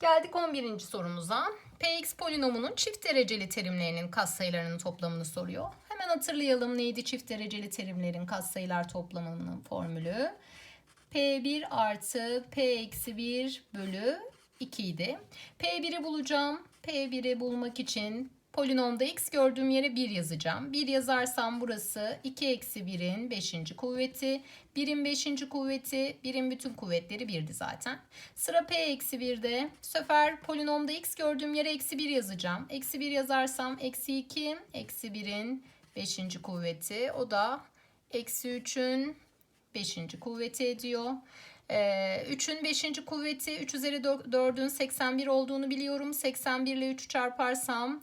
Geldik 11. sorumuza. Px polinomunun çift dereceli terimlerinin katsayılarının toplamını soruyor. Hemen hatırlayalım neydi çift dereceli terimlerin katsayılar toplamının formülü. P1 artı P eksi 1 bölü 2 idi. P1'i bulacağım. P1'i bulmak için polinomda x gördüğüm yere 1 yazacağım. 1 yazarsam burası 2 eksi 1'in 5. kuvveti. 1'in 5. kuvveti 1'in bütün kuvvetleri 1'di zaten. Sıra P eksi 1'de. Bu sefer polinomda x gördüğüm yere eksi 1 yazacağım. Eksi 1 yazarsam eksi 2 eksi 1'in 5. kuvveti. O da eksi 3'ün 5. kuvveti ediyor. Ee, 3'ün 5. kuvveti 3 üzeri 4'ün 81 olduğunu biliyorum. 81 ile 3'ü çarparsam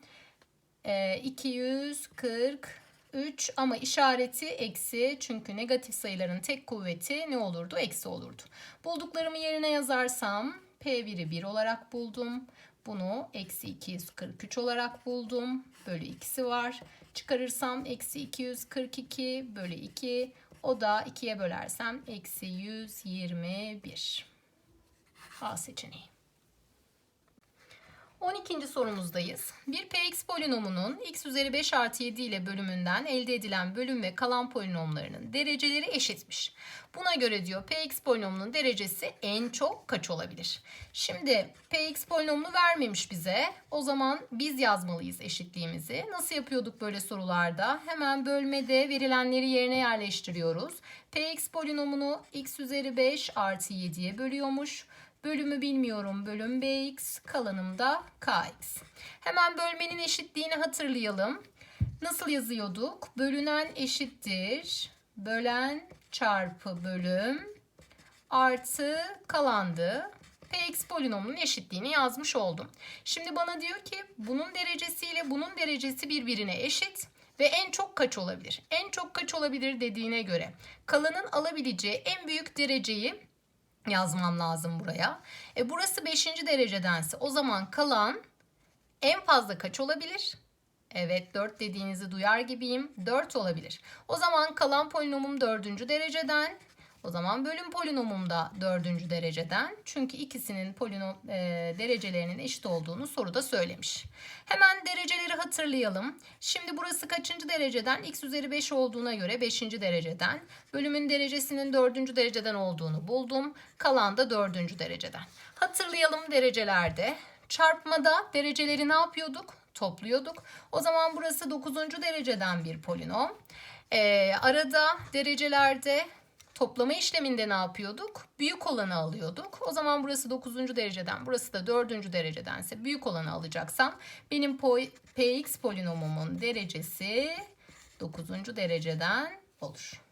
e, 243 ama işareti eksi çünkü negatif sayıların tek kuvveti ne olurdu? Eksi olurdu. Bulduklarımı yerine yazarsam P1'i 1 olarak buldum. Bunu eksi 243 olarak buldum. Bölü ikisi var. Çıkarırsam eksi 242 bölü 2. O da 2'ye bölersem eksi 121. A seçeneği. 12. sorumuzdayız. Bir px polinomunun x üzeri 5 artı 7 ile bölümünden elde edilen bölüm ve kalan polinomlarının dereceleri eşitmiş. Buna göre diyor px polinomunun derecesi en çok kaç olabilir? Şimdi px polinomunu vermemiş bize. O zaman biz yazmalıyız eşitliğimizi. Nasıl yapıyorduk böyle sorularda? Hemen bölmede verilenleri yerine yerleştiriyoruz. px polinomunu x üzeri 5 artı 7'ye bölüyormuş. Bölümü bilmiyorum. Bölüm bx, kalanım da kx. Hemen bölmenin eşitliğini hatırlayalım. Nasıl yazıyorduk? Bölünen eşittir. Bölen çarpı bölüm artı kalandı. Px polinomunun eşitliğini yazmış oldum. Şimdi bana diyor ki bunun derecesiyle bunun derecesi birbirine eşit ve en çok kaç olabilir? En çok kaç olabilir dediğine göre kalanın alabileceği en büyük dereceyi yazmam lazım buraya. E burası 5. derecedense o zaman kalan en fazla kaç olabilir? Evet 4 dediğinizi duyar gibiyim. 4 olabilir. O zaman kalan polinomum 4. dereceden. O zaman bölüm polinomum da 4. dereceden. Çünkü ikisinin polinom e, derecelerinin eşit olduğunu soruda söylemiş. Hemen dereceleri hatırlayalım. Şimdi burası kaçıncı dereceden? x üzeri 5 olduğuna göre 5. dereceden. Bölümün derecesinin 4. dereceden olduğunu buldum. Kalan da 4. dereceden. Hatırlayalım derecelerde. Çarpmada dereceleri ne yapıyorduk? Topluyorduk. O zaman burası 9. dereceden bir polinom. Ee, arada derecelerde toplama işleminde ne yapıyorduk? Büyük olanı alıyorduk. O zaman burası 9. dereceden, burası da 4. derecedense büyük olanı alacaksam benim px polinomumun derecesi 9. dereceden olur.